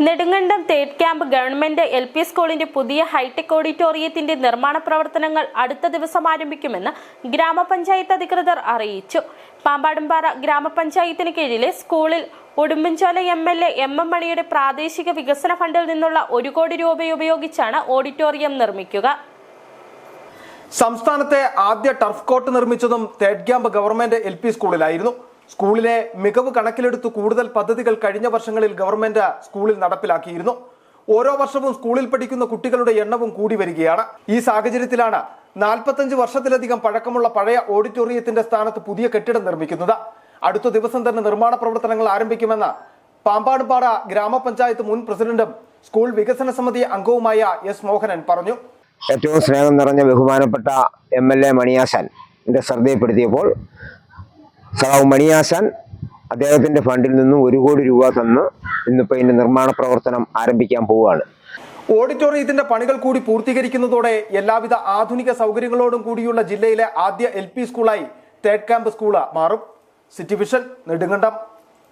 നെടുങ്കണ്ടം തേഡ് camp government L P സ്കൂളിന്റെ പുതിയ ഹൈടെക് ഓഡിറ്റോറിയത്തിന്റെ നിർമ്മാണ പ്രവർത്തനങ്ങൾ അടുത്ത ദിവസം ആരംഭിക്കുമെന്ന് ഗ്രാമപഞ്ചായത്ത് അധികൃതർ അറിയിച്ചു. പാമ്പാടുംപാറ ഗ്രാമപഞ്ചായത്തിന് കീഴിലെ സ്കൂളിൽ Udumbanchola M L A M M മണിയുടെ പ്രാദേശിക വികസന ഫണ്ടിൽ നിന്നുള്ള ഒരു കോടി രൂപ ഉപയോഗിച്ചാണ് ഓഡിറ്റോറിയം നിർമ്മിക്കുക. സംസ്ഥാനത്തെ ആദ്യ ടർഫ് കോർട്ട് നിർമ്മിച്ചതും തേഡ് ക്യാമ്പ് ഗവൺമെന്റ് എൽ സ്കൂളിലായിരുന്നു. സ്കൂളിലെ മികവ് കണക്കിലെടുത്ത് കൂടുതൽ പദ്ധതികൾ കഴിഞ്ഞ വർഷങ്ങളിൽ ഗവൺമെന്റ് സ്കൂളിൽ നടപ്പിലാക്കിയിരുന്നു. ഓരോ വർഷവും സ്കൂളിൽ പഠിക്കുന്ന കുട്ടികളുടെ എണ്ണവും കൂടി വരികയാണ്. ഈ സാഹചര്യത്തിലാണ് നാൽപ്പത്തഞ്ച് വർഷത്തിലധികം പഴക്കമുള്ള പഴയ ഓഡിറ്റോറിയത്തിന്റെ സ്ഥാനത്ത് പുതിയ കെട്ടിടം നിർമ്മിക്കുന്നത്. അടുത്ത ദിവസം തന്നെ നിർമ്മാണ പ്രവർത്തനങ്ങൾ ആരംഭിക്കുമെന്ന് പാമ്പാടുപാറ ഗ്രാമപഞ്ചായത്ത് മുൻ പ്രസിഡന്റും സ്കൂൾ വികസന സമിതി അംഗവുമായ എസ് മോഹനൻ പറഞ്ഞു. ഏറ്റവും സ്നേഹം നിറഞ്ഞ ബഹുമാനപ്പെട്ട എം എൽ എ മണിയാശാന്റെ ശ്രദ്ധയിൽപ്പെടുത്തിയപ്പോൾ സഖാവ് മണിയാശാൻ അദ്ദേഹത്തിന്റെ ഫണ്ടിൽ നിന്നും ഒരു കോടി രൂപ തന്ന് ഇന്നിപ്പോൾ ഇതിന്റെ നിർമ്മാണ പ്രവർത്തനം ആരംഭിക്കാൻ പോവുകയാണ്. ഓഡിറ്റോറിയത്തിന്റെ പണികൾ കൂടി പൂർത്തീകരിക്കുന്നതോടെ എല്ലാവിധ ആധുനിക സൗകര്യങ്ങളോടും കൂടിയുള്ള ജില്ലയിലെ ആദ്യ എൽ സ്കൂളായി തേർഡ് ക്യാമ്പ് സ്കൂൾ മാറും. City vision Nedumkandam.